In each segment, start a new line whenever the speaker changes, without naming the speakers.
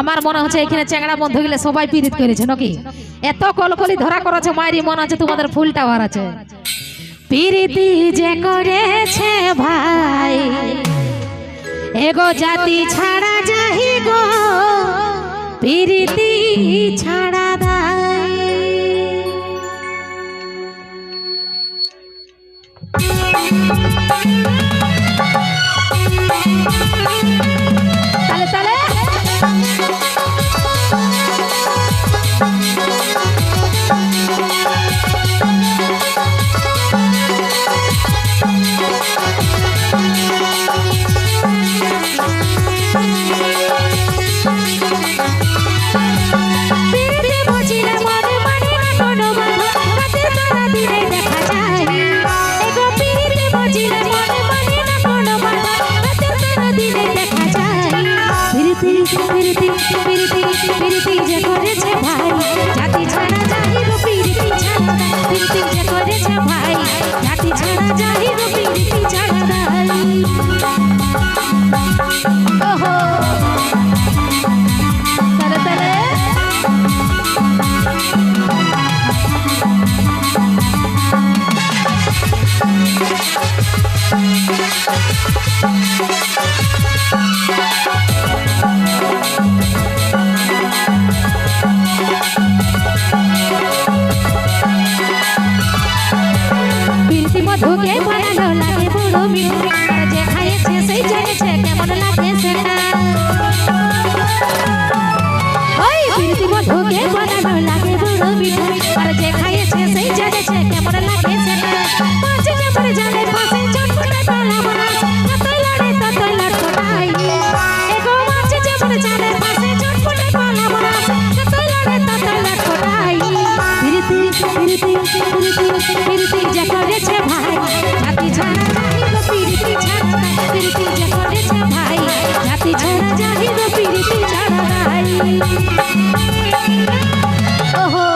আমার মনে হচ্ছে এখানে চ্যাংড়া বন্ধু গেলে সবাই পিরিত করেছে, নাকি? এত কলকলি ধরা করেছে, মায়েরই মনে হচ্ছে তোমাদের ফুল টাওয়ার আছে। পিরিতি যে করেছে ভাই, এগো জাতি ছাড়া যাহি গো পিরিতি ছাড়া দায় পিরিতি, পিরিতি, পিরিতি, যে করেছে ভাই, জাতি ছাড়া যাহিব পিরিতি ছাড়া। পিরিতি যে করেছে ভাই, জাতি ছাড়া যাহিব পিরিতি ছাড়া। ওহো, তালে তালে বিলতি মধুকে বানালো লাগে বড় মিঠু যে খাইছে, সেই জেনেছে কেমন লাগে সেটা? ওই মধুকে বানালো নাই ওহো।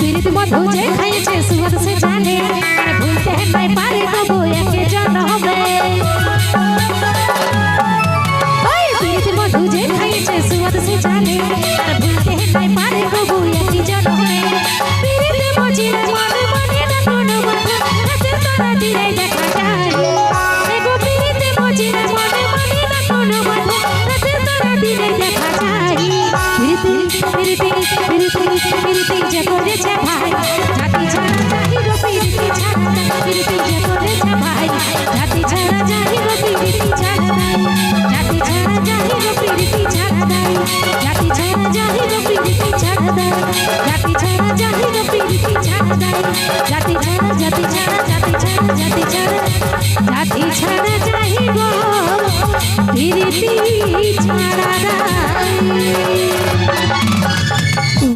পীড়িত মধু যে খাইছে সুহদ সে জানে। আর ভুলতে নাই পারে তবু। পীরতে যে করেছে ভাই জাতি ছাড়া জাহির পীরতে ছাড়া পীরতে যে করেছে ভাই জাতি ছাড়া জাহির পীরতে ছাড়া জাতি ছাড়া জাহির পীরতে ছাড়া জাতি ছাড়া জাহির পীরতে ছাড়া জাতি ছাড়া জাহির পীরতে ছাড়া জাতি ছাড়া জাতি ছাড়া জাতি ছাড়া জাতি ছাড়া জাতি ছাড়া জাহির পীরতে ছাড়া